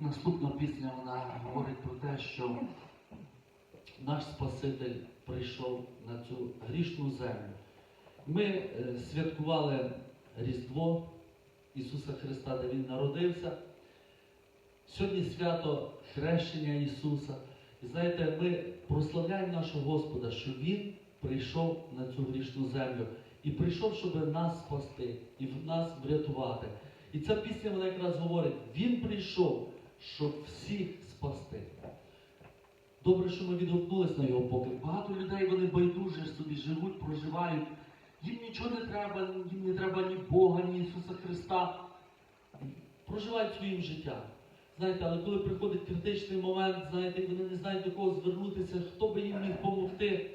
Наступна пісня вона говорить про те, що наш Спаситель прийшов на цю грішну землю. Ми е, святкували Різдво Ісуса Христа, де Він народився. Сьогодні свято хрещення Ісуса. І знаєте, ми прославляємо нашого Господа, що Він прийшов на цю грішну землю і прийшов, щоб нас спасти і нас врятувати. І ця пісня вона якраз говорить: Він прийшов, щоб всіх спасти. Добре, що ми відгукнулись на його поклик. Багато людей вони байдуже собі живуть, проживають. Їм нічого не треба, їм не треба ні Бога, ні Ісуса Христа. Проживають своїм життям. Знаєте, але коли приходить критичний момент, знаєте, вони не знають до кого звернутися, хто би їм міг допомогти.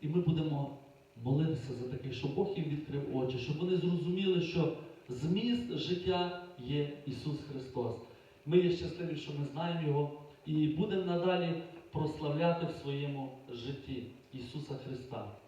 І ми будемо молитися за таких, щоб Бог їм відкрив очі, щоб вони зрозуміли, що зміст життя є Ісус Христос. Ми є щасливі, що ми знаємо Його, і будемо надалі прославляти в своєму житті Ісуса Христа.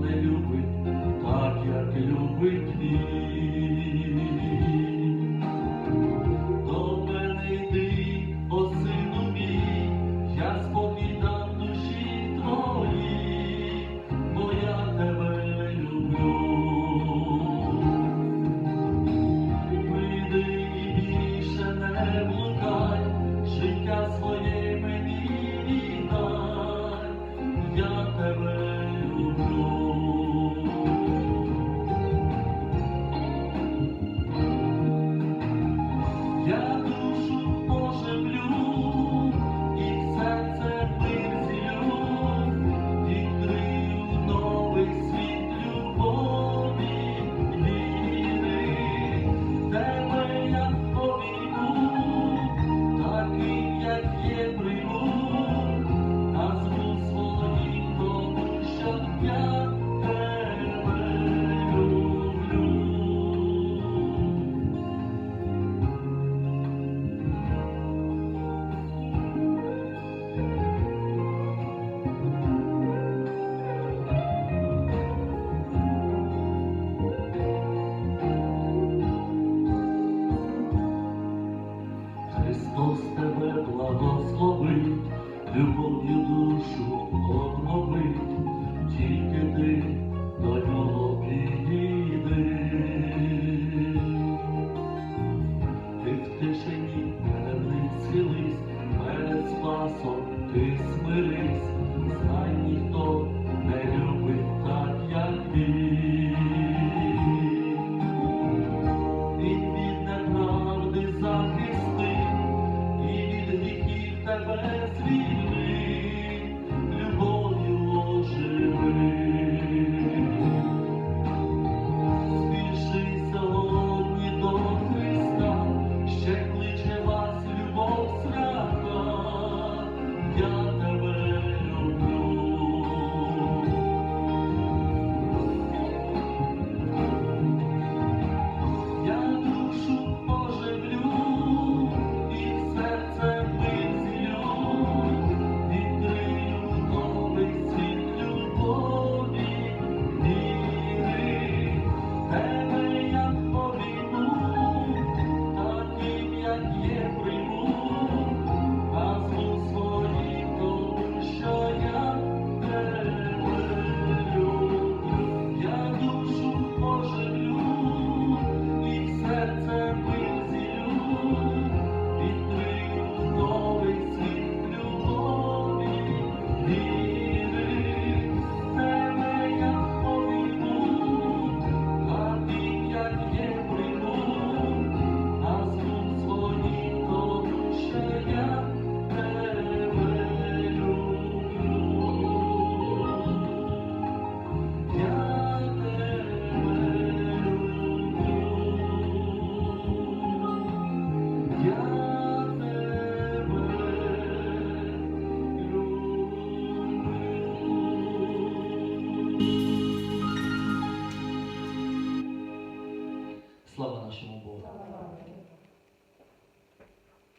Не любить так, як любить він. Христос тебе благословить, любов'ю душу обновить, тільки ти тобі.